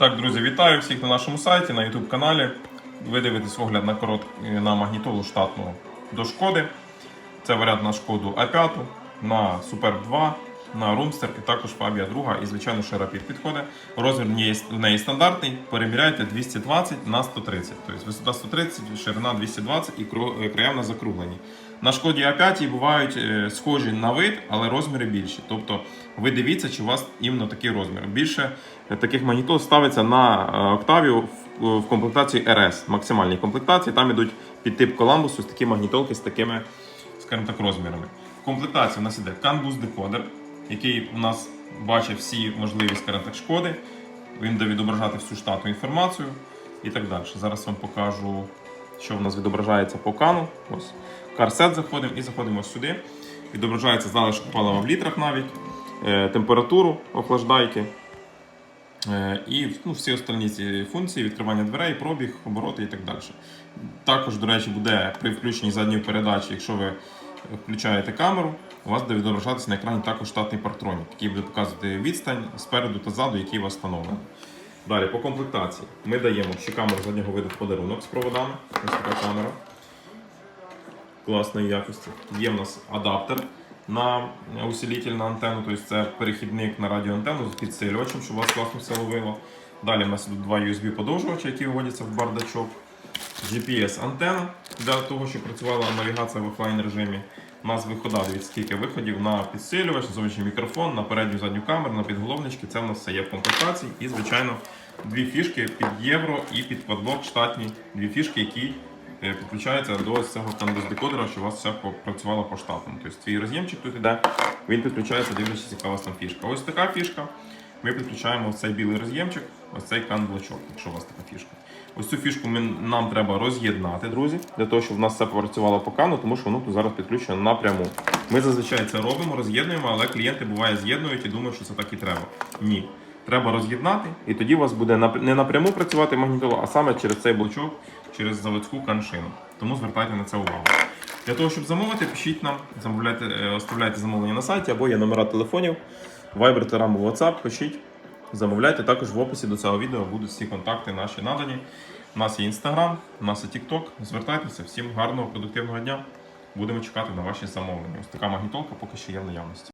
Так, друзі, вітаю всіх на нашому сайті, на YouTube каналі. Ви дивитесь огляд на корот... на магнітолу штатну до шкоди. Це варіант на шкоду А5, на Superb 2, на Roomster і також Fabia 2 і, звичайно, ще Rapid підходить. Розмір в неї- стандартний. Переміряйте 220 на 130. Тобто висота 130, ширина 220 і е, края в закруглені. На шкоді А5 бувають е, схожі на вид, але розміри більші. Тобто ви дивіться, чи у вас іменно такий розмір. Більше е, таких магнітол ставиться на е, Octavia в, в комплектації RS, максимальній комплектації. Там ідуть під тип ось такі магнітолки з такими, скажімо так, розмірами. В комплектації у нас іде CAN Boost декодер, який у нас бачить всі можливі, скажімо так, шкоди. Він буде відображати всю штатну інформацію і так далі. Зараз вам покажу, що в нас відображається по кану. Ось. Карсет заходимо і заходимо сюди. Відображається залишок палива в літрах навіть, е, температуру охлаждайки. Е, І ну, всі остальні ці функції, відкривання дверей, пробіг, обороти і так далі. Також, до речі, буде при включенні задньої передачі, якщо ви включаєте камеру, у вас буде відображатися на екрані також штатний партронік, який буде показувати відстань спереду та ззаду, який у вас встановлений. Далі, по комплектації. Ми даємо ще камеру заднього виду в подарунок з проводами. Ось така камера класної якості. Є в нас адаптер на усилитель на антенну, тобто це перехідник на радіоантенну з підсилювачем, щоб у вас класно все ловило. Далі в нас ідуть два USB подовжувачі, які виводяться в бардачок. GPS-антенна для того, щоб працювала навігація в офлайн режимі. У нас вихода, дивіться, скільки виходів на підсилювач, зовнішній мікрофон, на передню задню камеру, на підголовнички. Це в нас все є в комплектації. І, звичайно, дві фішки під євро і під квадблок штатні. Дві фішки, які е, підключаються до цього декодера, щоб у вас все працювало по штатному. Тобто твій роз'ємчик тут іде, він підключається, дивлячись, яка у вас там фішка. Ось така фішка. Ми підключаємо цей білий роз'ємчик, ось цей кан-блочок, якщо у вас така фішка. Ось цю фішку ми, нам треба роз'єднати, друзі, для того, щоб в нас все працювало по кану, тому що воно тут зараз підключено напряму. Ми зазвичай це робимо, роз'єднуємо, але клієнти буває з'єднують і думають, що це так і треба. Ні. Треба роз'єднати, і тоді у вас буде не напряму працювати магнітола, а саме через цей блочок, через заводську каншину. Тому звертайте на це увагу. Для того, щоб замовити, пишіть нам, замовляйте, е, оставляйте замовлення на сайті або є номера телефонів, Viber, Telegram, WhatsApp, пишіть, замовляйте. Також в описі до цього відео будуть всі контакти наші надані. У нас є Instagram, у нас є TikTok. Звертайтеся, всім гарного, продуктивного дня. Будемо чекати на ваші замовлення. Ось така магнітолка поки що є в наявності.